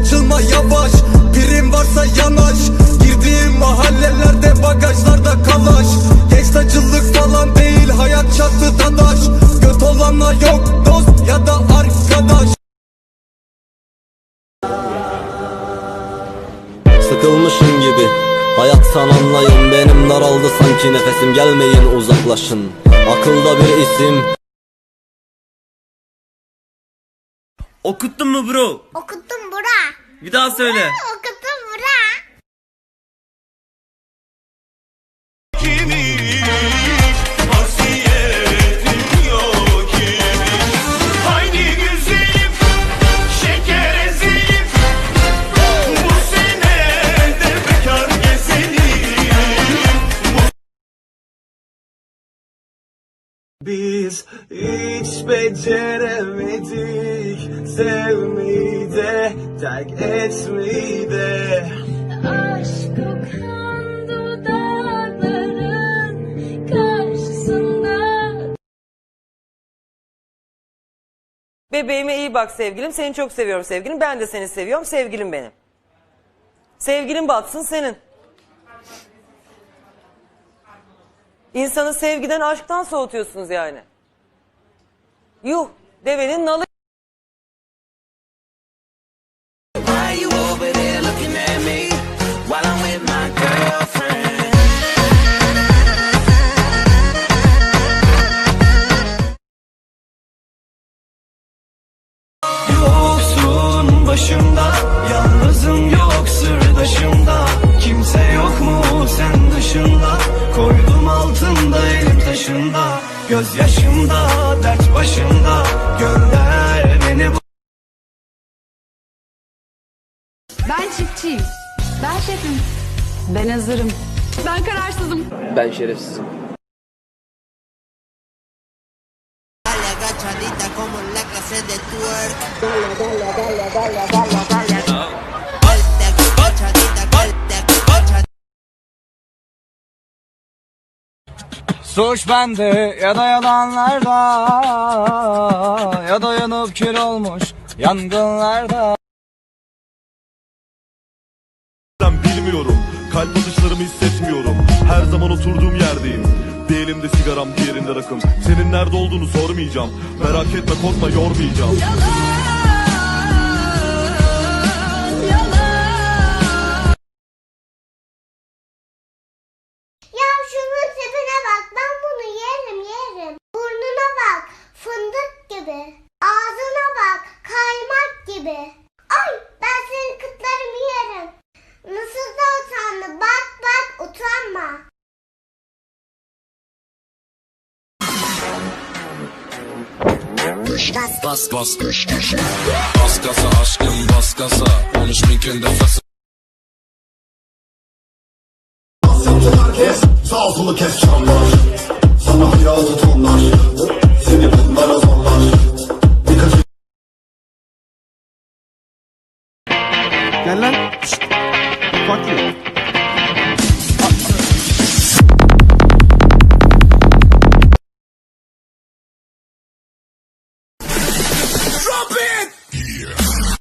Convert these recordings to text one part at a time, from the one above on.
açılma yavaş. Prim varsa yanaş. Girdiğim mahallelerde bagajlarda kalaş. Gangstacılık falan değil hayat çattı dadaş Göt olanla yok dost ya da arkadaş. Sıkılmışım gibi. Hayattan anlayın benim daraldı sanki nefesim. Gelmeyin uzaklaşın. Akılda bir isim Okuttun mu bro? Okuttum bura. Bir daha söyle. Okuttum bura. Haydi Biz hiç beceremedik Sevmeyi de, terk etmeyi de Aşk kokan dudakların karşısında Bebeğime iyi bak sevgilim. Seni çok seviyorum sevgilim. Ben de seni seviyorum sevgilim benim. Sevgilin batsın senin. İnsanı sevgiden aşktan soğutuyorsunuz yani. Yuh devenin nalı. Gözyaşımda, dert başımda, gönder beni bu Ben çiftçiyim. Ben şefim. Ben hazırım. Ben kararsızım. Ben şerefsizim Dale agachadita como en la clase de twerk. Dale, dale, dale, dale, dale. Suç bende ya da yalanlarda Ya da yanıp kül olmuş yangınlarda. Ben bilmiyorum Kalp atışlarımı hissetmiyorum. Her zaman oturduğum yerdeyim. Bir elimde sigaram diğerinde rakım. Senin nerede olduğunu sormayacağım. Merak etme korkma yormayacağım. Ya Bas bas. Bas gaza aşkım bas gaza 13 bin günde fası Herkes sağ solu kes çamlar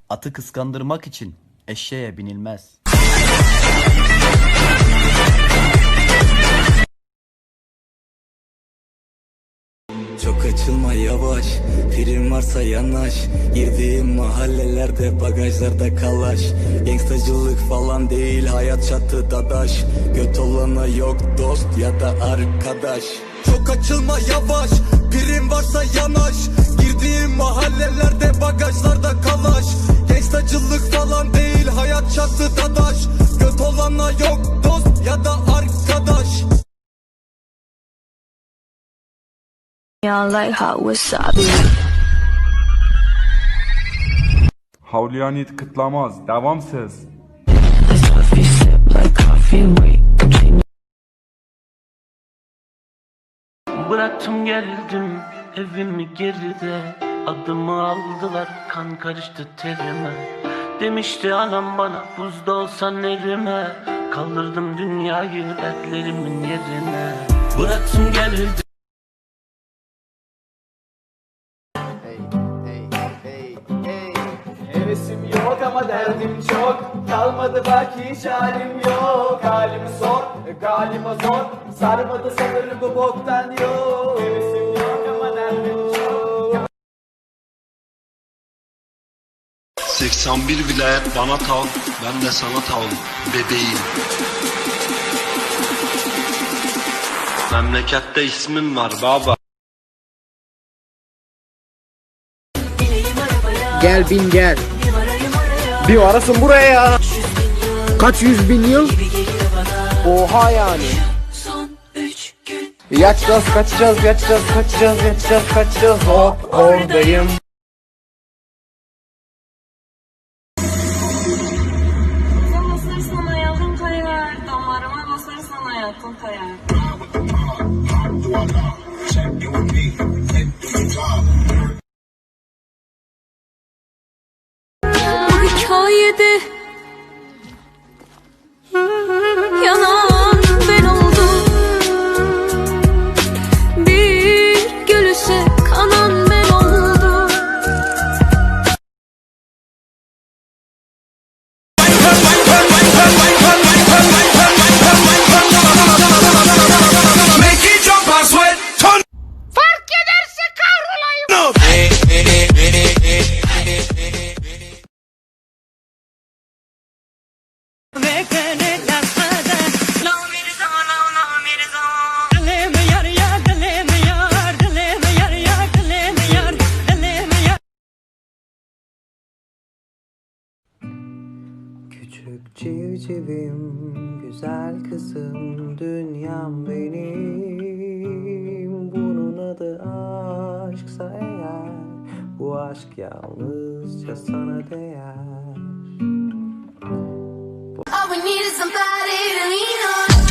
Atı kıskandırmak için eşeğe binilmez. Çok açılma yavaş. Prim varsa yanaş. Girdiğim mahallelerde bagajlarda kalaş. Gangstacılık falan değil hayat çatı dadaş. Göt olana yok dost ya da arkadaş. Çok açılma yavaş. Prim varsa yanaş Girdiğim mahallelerde bagajlarda kalaş Gangstacılık falan değil hayat çatı dadaş Göt olana yok dost ya da arkadaş Yeah, like hot wasabi. Havliyanit kıtlamaz, wait. between Bıraktım geldim evimi geride. Adımı aldılar kan karıştı terime. Demişti anam bana buzda olsan elime. Kaldırdım dünyayı dertlerimin yerine. Bıraktım geldim Hevesim yok ama derdim çok. Kalmadı bak hiç halim yok. Halimi sor galiba zor. Sarmadı sanırım bu boktan yok. Hevesim 81 vilayet bana tav Ben de sana tav bebeğim. Memlekette ismin var baba. Gel bin gel. Bir varasın buraya ya. Kaç yüz bin yıl? Oha yani. Yatacağız kaçacağız yatacağız kaçacağız yatacağız kaçacağız. Hop oradayım Voila. Check you with me. Hit the guitar. Küçük civcivim, güzel kızım, dünyam benim. Bunun adı aşksa eğer, bu aşk yalnızca sana değer. We need is somebody to lean on.